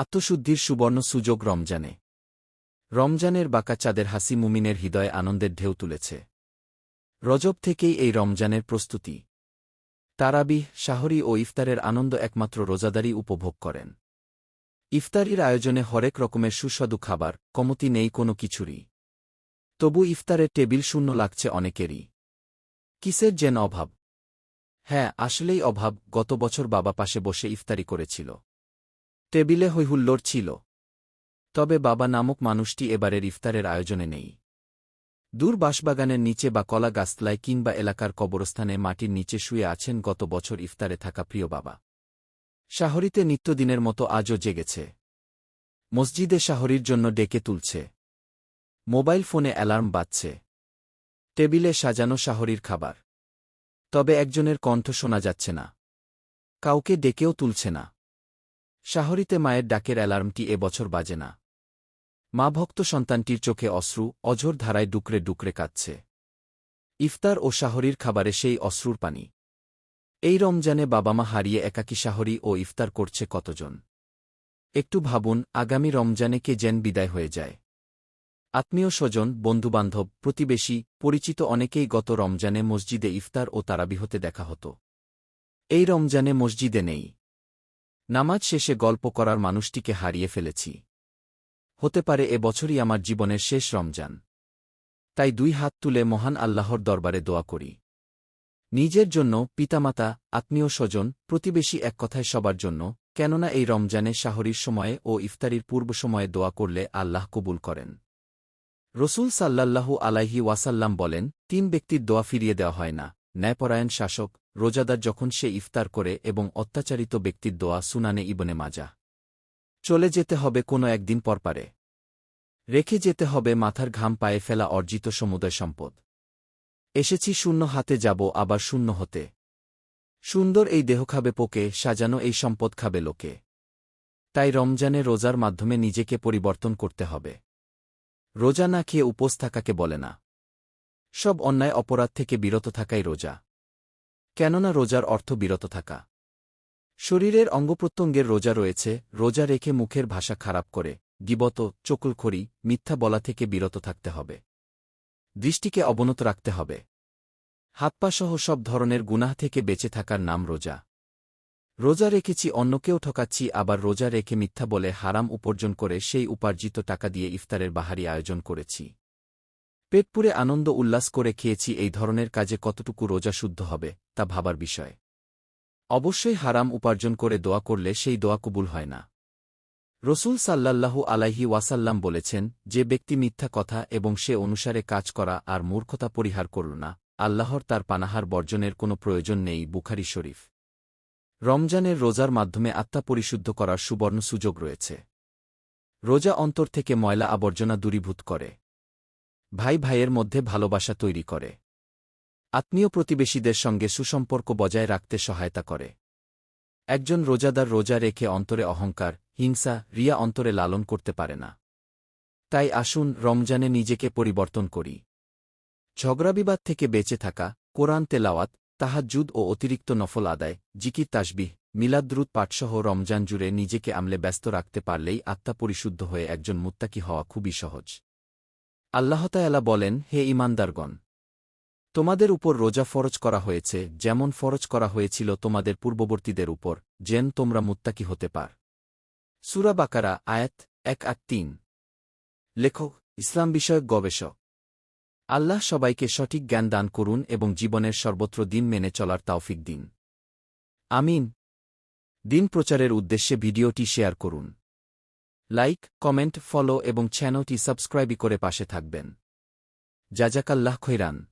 আত্মশুদ্ধির সুবর্ণ সুযোগ রমজানে। রমজানের বাঁকা চাঁদের হাসি মুমিনের হৃদয়ে আনন্দের ঢেউ তুলেছে। রজব থেকেই এই রমজানের প্রস্তুতি। তারাবিহ, শাহরি ও ইফতারের আনন্দ একমাত্র রোজাদারই উপভোগ করেন। ইফতারির আয়োজনে হরেক রকমের সুস্বাদু খাবার, কমতি নেই কোনো কিছুরই। তবু ইফতারের টেবিল শূন্য লাগছে অনেকেরই। কিসের যেন অভাব? হ্যাঁ আসলেই অভাব, গত বছর বাবা পাশে বসে ইফতারি করেছিল। টেবিলে হৈহুল্লোর ছিল। তবে বাবা নামক মানুষটি এবারের ইফতারের আয়োজনে নেই। দূর বাঁশবাগানের নিচে বা কলা গাছতলায় কিংবা এলাকার কবরস্থানে মাটির নিচে শুয়ে আছেন গত বছর ইফতারে থাকা প্রিয় বাবা। শাহরিতে নিত্যদিনের মতো আজও জেগেছে। মসজিদে শাহরির জন্য ডেকে তুলছে। মোবাইল ফোনে অ্যালার্ম বাজছে। টেবিলে সাজানো শাহরির খাবার। তবে একজনের কণ্ঠ শোনা যাচ্ছে না। কাউকে ডেকেও তুলছে না। শাহরিতে মায়ের ডাকের অ্যালার্মটি এবছর বাজে না। মা ভক্ত সন্তানটির চোখে অশ্রু, অঝোর ধারায় ডুকরে ডুকরে কাঁদছে। ইফতার ও শাহরির খাবারে সেই অশ্রুর পানি। এই রমজানে বাবামা হারিয়ে একাকী শাহরি ও ইফতার করছে কতজন? একটু ভাবুন, আগামী রমজানে কে যেন বিদায় হয়ে যায়। আত্মীয় স্বজন, বন্ধুবান্ধব, প্রতিবেশী, পরিচিত অনেকেই গত রমজানে মসজিদে ইফতার ও তারাবিহতে দেখা হতো। এই রমজানে মসজিদে নেই। নামাজ শেষে গল্প করার মানুষটিকে হারিয়ে ফেলেছি। হতে পারে এ বছরই আমার জীবনের শেষ রমজান। তাই দুই হাত তুলে মহান আল্লাহর দরবারে দোয়া করি। নিজের জন্য, পিতামাতা, আত্মীয় স্বজন, প্রতিবেশী এক কথায় সবার জন্য, কেননা এই রমজানে শাহরির সময়ে ও ইফতারির পূর্ব সময়ে দোয়া করলে আল্লাহ কবুল করেন। রসুল সাল্লাল্লাহু আলাইহি ওয়াসাল্লাম বলেন, তিন ব্যক্তির দোয়া ফিরিয়ে দেওয়া হয় না। ন্যায়পরায়ণ শাসক, রোজাদার যখন সে ইফতার করে এবং অত্যাচারিত ব্যক্তির দোয়া সুনানে ইবনে মাজা। চলে যেতে হবে কোনো একদিন পরপারে। রেখে যেতে হবে মাথার ঘাম পায়ে ফেলা অর্জিত সমুদয় সম্পদ। এসেছি শূন্য হাতে যাব, আবার শূন্য হতে। সুন্দর এই দেহ খাবে পোকে, সাজানো এই সম্পদ খাবে লোকে। তাই রমজানে রোজার মাধ্যমে নিজেকে পরিবর্তন করতে হবে। রোজা না খেয়ে উপোস থাকাকে বলে না। সব অন্যায় অপরাধ থেকে বিরত থাকাই রোজা। কেননা রোজার অর্থ বিরত থাকা। শরীরের অঙ্গপ্রত্যঙ্গের রোজা রয়েছে, রোজা রেখে মুখের ভাষা খারাপ করে, গিবত, চকুলখড়ি, মিথ্যা বলা থেকে বিরত থাকতে হবে। দৃষ্টিকে অবনত রাখতে হবে। হাতপাসহ সব ধরনের গুনাহ থেকে বেঁচে থাকার নাম রোজা। রোজা রেখেছি, অন্যকেও ঠকাচ্ছি, আবার রোজা রেখে মিথ্যা বলে হারাম উপার্জন করে সেই উপার্জিত টাকা দিয়ে ইফতারের বাহারি আয়োজন করেছি। পেটপুরে আনন্দ উল্লাস করে খেয়েছি এই ধরনের কাজে কতটুকু রোজা শুদ্ধ হবে, তা ভাবার বিষয়। অবশ্যই হারাম উপার্জন করে দোয়া করলে সেই দোয়া কবুল হয় না। রসুল সাল্লাল্লাহু আলাইহি ওয়াসাল্লাম বলেছেন, যে ব্যক্তি মিথ্যা কথা এবং সে অনুসারে কাজ করা আর মূর্খতা পরিহার করল না, আল্লাহর তার পানাহার বর্জনের কোনো প্রয়োজন নেই, বুখারি শরীফ। রমজানের রোজার মাধ্যমে আত্মা পরিশুদ্ধ করার সুবর্ণ সুযোগ রয়েছে। রোজা অন্তর থেকে ময়লা আবর্জনা দূরীভূত করে। ভাই ভাইয়ের মধ্যে ভালোবাসা তৈরি করে। আত্মীয় প্রতিবেশীদের সঙ্গে সুসম্পর্ক বজায় রাখতে সহায়তা করে। একজন রোজাদার রোজা রেখে অন্তরে অহংকার, হিংসা, রিয়া অন্তরে লালন করতে পারে না। তাই আসুন রমজানে নিজেকে পরিবর্তন করি। ঝগড়াবিবাদ থেকে বেঁচে থাকা, কোরআন তেলাওয়াত, তাহাজ্জুদ ও অতিরিক্ত নফল আদায়, জিকির তাসবিহ মিলাদ্রুত পাঠসহ রমজান জুড়ে নিজেকে আমলে ব্যস্ত রাখতে পারলেই আত্মা পরিশুদ্ধ হয়ে একজন মুত্তাকি হওয়া খুবই সহজ। আল্লাহতায়ালা বলেন, হে ইমানদারগণ তোমাদের উপর রোজা ফরজ করা হয়েছে, যেমন ফরজ করা হয়েছিল তোমাদের পূর্ববর্তীদের উপর, যেন তোমরা মুত্তাকি হতে পার। সুরা বাকারা, আয়াত এক আট তিন। লেখক, ইসলাম বিষয়ক গবেষক। আল্লাহ সবাইকে সঠিক জ্ঞান দান করুন এবং জীবনের সর্বত্র দিন মেনে চলার তাওফিক দিন। আমিন। দিন প্রচারের উদ্দেশ্যে ভিডিওটি শেয়ার করুন। লাইক কমেন্ট ফলো এবং চ্যানেলটি সাবস্ক্রাইবই করে পাশে থাকবেন। জাজাকাল্লাহ খৈরান।